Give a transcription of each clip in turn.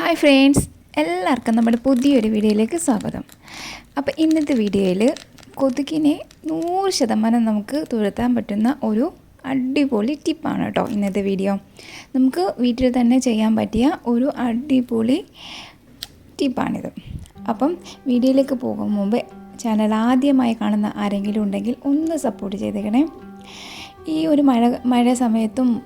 Hi friends എല്ലാവർക്കും നമ്മുടെ പുതിയൊരു വീഡിയോയിലേക്ക് സ്വാഗതം. അപ്പോൾ ഇന്നത്തെ വീഡിയോയിൽ കൊതുകിനെ നൂറ് ശതമാനം നമുക്ക് തുരത്താൻ പറ്റുന്ന ഒരു അടിപൊളി ടിപ്പാണ് കേട്ടോ ഇന്നത്തെ വീഡിയോ. നമുക്ക് വീട്ടിൽ തന്നെ ചെയ്യാൻ പറ്റിയ ഒരു അടിപൊളി ടിപ്പാണിത്. അപ്പം വീഡിയോയിലേക്ക് പോകും മുമ്പ് ചാനൽ ആദ്യമായി കാണുന്ന ആരെങ്കിലും ഉണ്ടെങ്കിൽ ഒന്ന് സപ്പോർട്ട് ചെയ്തേക്കണേ. ഈ ഒരു മഴ മഴ സമയത്തും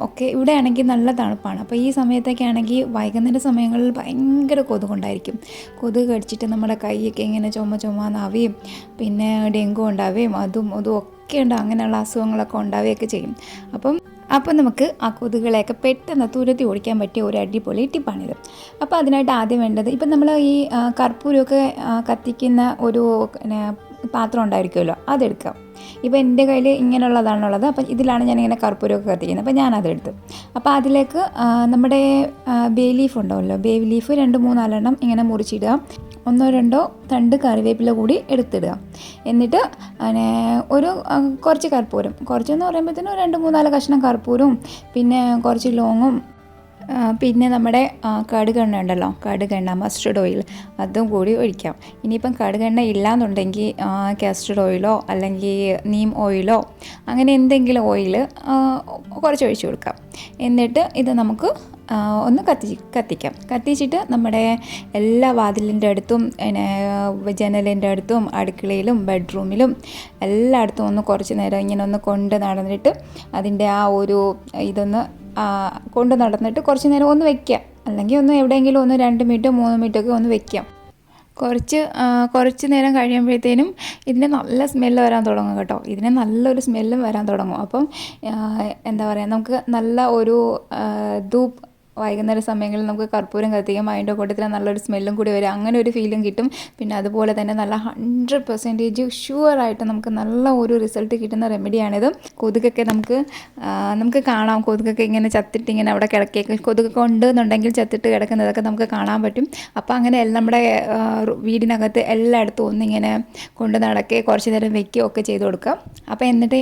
ഒക്കെ ഇവിടെ ആണെങ്കിൽ നല്ല തണുപ്പാണ്. അപ്പോൾ ഈ സമയത്തൊക്കെ ആണെങ്കിൽ വൈകുന്നേര സമയങ്ങളിൽ ഭയങ്കര കൊതുകുണ്ടായിരിക്കും. കൊതുക് കടിച്ചിട്ട് നമ്മുടെ കൈയൊക്കെ ഇങ്ങനെ ചുമ ചുമന്നാവുകയും പിന്നെ ഡെങ്കു ഉണ്ടാവുകയും അതും അതും ഒക്കെ ഉണ്ടാവും അങ്ങനെയുള്ള അസുഖങ്ങളൊക്കെ ഉണ്ടാവുകയൊക്കെ ചെയ്യും. അപ്പം അപ്പോൾ നമുക്ക് ആ കൊതുകുകളെയൊക്കെ പെട്ടെന്ന് തുരത്തി ഓടിക്കാൻ പറ്റിയ ഒരു അടിപൊളി ടിപ്പാണിത്. അപ്പോൾ അതിനായിട്ട് ആദ്യം വേണ്ടത് ഇപ്പം നമ്മൾ ഈ കർപ്പൂരമൊക്കെ കത്തിക്കുന്ന ഒരു പാത്രം ഉണ്ടായിരിക്കുമല്ലോ അതെടുക്കാം ഇപ്പോൾ എന്റെ കയ്യിൽ ഇങ്ങനെയുള്ളതാണുള്ളത്. അപ്പം ഇതിലാണ് ഞാൻ ഇങ്ങനെ കർപ്പൂരമൊക്കെ കത്തിക്കുന്നത്. അപ്പോൾ ഞാനതെടുത്തു. അപ്പോൾ അതിലേക്ക് നമ്മുടെ ബേ ലീഫ് ഉണ്ടാവുമല്ലോ ബേ ലീഫ് രണ്ട് മൂന്നാലെണ്ണം ഇങ്ങനെ മുറിച്ചിടുക. ഒന്നോ രണ്ടോ തണ്ട് കറിവേപ്പില കൂടി എടുത്തിടുക. എന്നിട്ട് ഒരു കുറച്ച് കർപ്പൂരം. കുറച്ചെന്ന് പറയുമ്പോഴത്തേനും രണ്ട് മൂന്നാൽ കഷ്ണം കർപ്പൂരവും പിന്നെ കുറച്ച് ലോങ്ങും പിന്നെ നമ്മുടെ കടുകെണ്ണ ഉണ്ടല്ലോ കടുകെണ്ണ മസ്റ്റർഡ് ഓയിൽ അതും കൂടി ഒഴിക്കാം. ഇനിയിപ്പം കടുകെണ്ണ ഇല്ലാന്നുണ്ടെങ്കിൽ കാസ്റ്റർഡ് ഓയിലോ അല്ലെങ്കിൽ നീം ഓയിലോ അങ്ങനെ എന്തെങ്കിലും ഓയിൽ കുറച്ച് ഒഴിച്ചു കൊടുക്കാം. എന്നിട്ട് ഇത് നമുക്ക് ഒന്ന് കത്തി കത്തിക്കാം. കത്തിച്ചിട്ട് നമ്മുടെ എല്ലാ വാതിലിന്റെ അടുത്തും പിന്നെ ജനലിന്റെ അടുത്തും അടുക്കളയിലും ബെഡ്റൂമിലും എല്ലായിടത്തും ഒന്ന് കുറച്ച് നേരം ഇങ്ങനെ ഒന്ന് കൊണ്ട് നടന്നിട്ട് അതിന്റെ ആ ഒരു ഇതൊന്ന് കൊണ്ട് നടന്നിട്ട് കുറച്ച് നേരം ഒന്ന് വെക്കാം. അല്ലെങ്കിൽ ഒന്ന് എവിടെയെങ്കിലും ഒന്ന് രണ്ട് മിനിറ്റോ മൂന്ന് മിനിറ്റോ ഒക്കെ ഒന്ന് വെക്കാം. കുറച്ച് കുറച്ച് നേരം കഴിയുമ്പോഴത്തേനും ഇതിന് നല്ല സ്മെല്ല് വരാൻ തുടങ്ങും കേട്ടോ. ഇതിന് നല്ലൊരു സ്മെല്ലും വരാൻ തുടങ്ങും. അപ്പം എന്താ പറയുക നമുക്ക് നല്ല ഒരു ധൂപ് വൈകുന്നേര സമയങ്ങളിൽ നമുക്ക് കർപ്പൂരം കത്തിക്കാം അതിന്റെ കൂട്ടത്തിൽ നല്ലൊരു സ്മെല്ലും കൂടി വരും. അങ്ങനെ ഒരു ഫീലും കിട്ടും. പിന്നെ അതുപോലെ തന്നെ നല്ല ഹൺഡ്രഡ് പെർസെന്റേജ് ഷുവറായിട്ട് നമുക്ക് നല്ല ഒരു റിസൾട്ട് കിട്ടുന്ന റെമഡിയാണിത് കൊതുകൊക്കെ നമുക്ക് നമുക്ക് കാണാം. കൊതുകൊക്കെ ഇങ്ങനെ ചത്തിട്ട് ഇങ്ങനെ അവിടെ കിടക്കുകയൊക്കെ കൊതുകൊക്കെ ഉണ്ടെന്നുണ്ടെങ്കിൽ ചത്തിട്ട് കിടക്കുന്നതൊക്കെ നമുക്ക് കാണാൻ പറ്റും. അപ്പോൾ അങ്ങനെ എല്ലാം നമ്മുടെ വീടിനകത്ത് എല്ലായിടത്തും ഒന്നിങ്ങനെ കൊണ്ട് നടക്കുകയോ കുറച്ച് നേരം വെക്കുകയോ ഒക്കെ ചെയ്ത് കൊടുക്കാം. അപ്പോൾ എന്നിട്ട്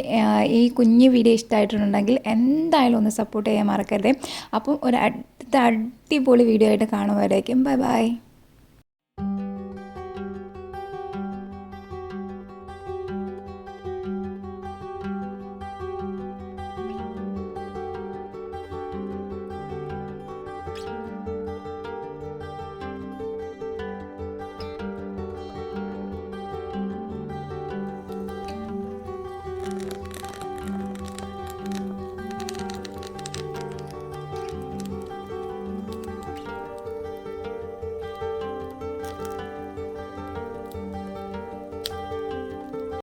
ഈ കുഞ്ഞ് വീഡിയോ ഇഷ്ടമായിട്ടുണ്ടെങ്കിൽ എന്തായാലും ഒന്ന് സപ്പോർട്ട് ചെയ്യാൻ മറക്കരുത്. അപ്പം ഒരു അടുത്ത അടിപൊളി വീഡിയോ ആയിട്ട് കാണുമായിരിക്കും ബൈ ബൈ